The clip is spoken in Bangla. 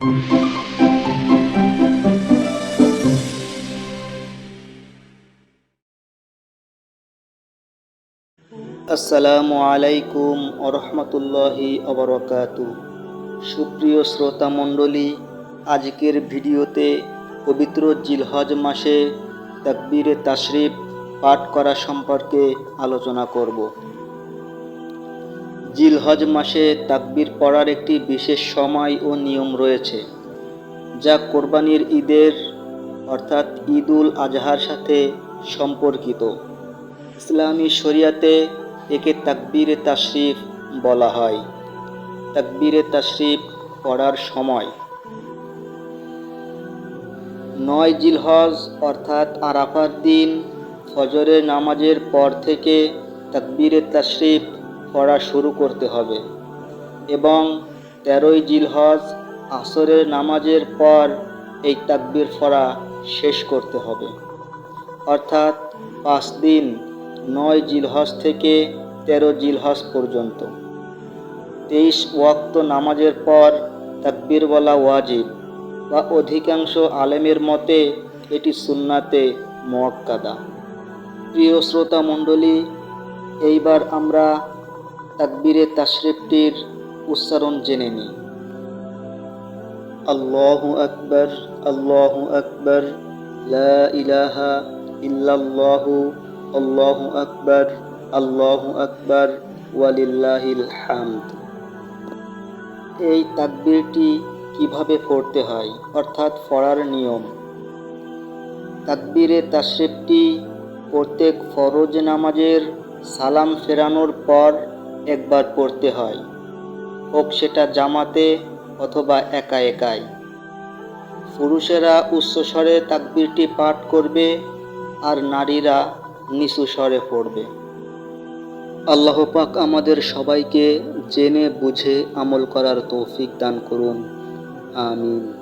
আসসালামু আলাইকুম আরহামতুল্লাহি অবরকাতু সুপ্রিয় শ্রোতা মণ্ডলী, আজকের ভিডিওতে পবিত্র জিলহজ মাসে তাকবীরে তাশরিফ পাঠ করা সম্পর্কে আলোচনা করব। জিলহজ মাসে তাকবির পড়ার একটি বিশেষ সময় ও নিয়ম রয়েছে, যা কোরবানির ঈদের, অর্থাৎ ঈদুল আজহার সাথে সম্পর্কিত। ইসলামী শরিয়াতে একে তাকবীরে তাশরিফ বলা হয়। তাকবীরে তাশরিফ পড়ার সময় নয় জিলহজ, অর্থাৎ আরাফার দিন, ফজরের নামাজের পর থেকে তাকবীরে তাশরিফ পড়া শুরু করতে হবে। এবং তেরোই জিলহজ আসরের নামাজের পর এই তাকবির পড়া শেষ করতে হবে। অর্থাৎ পাঁচ দিন নয় জিলহজ থেকে তেরো জিলহজ পর্যন্ত। তেইশ ওয়াক্ত নামাজের পর তাকবীর বলা ওয়াজিব বা অধিকাংশ আলেমের মতে এটি সুন্নাতে মোয়াক্কাদা। প্রিয় শ্রোতা মণ্ডলী এইবার আমরা তাকবীরে তাশরিফটির উচ্চারণ জেনে নিই আল্লাহু আকবর আল্লাহু আকবর লা ইলাহা ইল্লাল্লাহু আল্লাহু আকবার আল্লাহু আকবার ওয়ালিল্লাহিল হামদ। এই তাকবীরটি কীভাবে পড়তে হয়? অর্থাৎ পড়ার নিয়ম। তাকবীরে তাশরিফটি প্রত্যেক ফরজ নামাজের সালাম ফেরানোর পর একবার পড়তে হয়। হোক সেটা জামাতে অথবা একা একাই। পুরুষেরা উচ্চস্বরে তাকবীরটি পাঠ করবে আর নারীরা নিচু স্বরে পড়বে। আল্লাহ পাক আমাদের সবাইকে জেনে বুঝে আমল করার তৌফিক দান করুন। আমিন।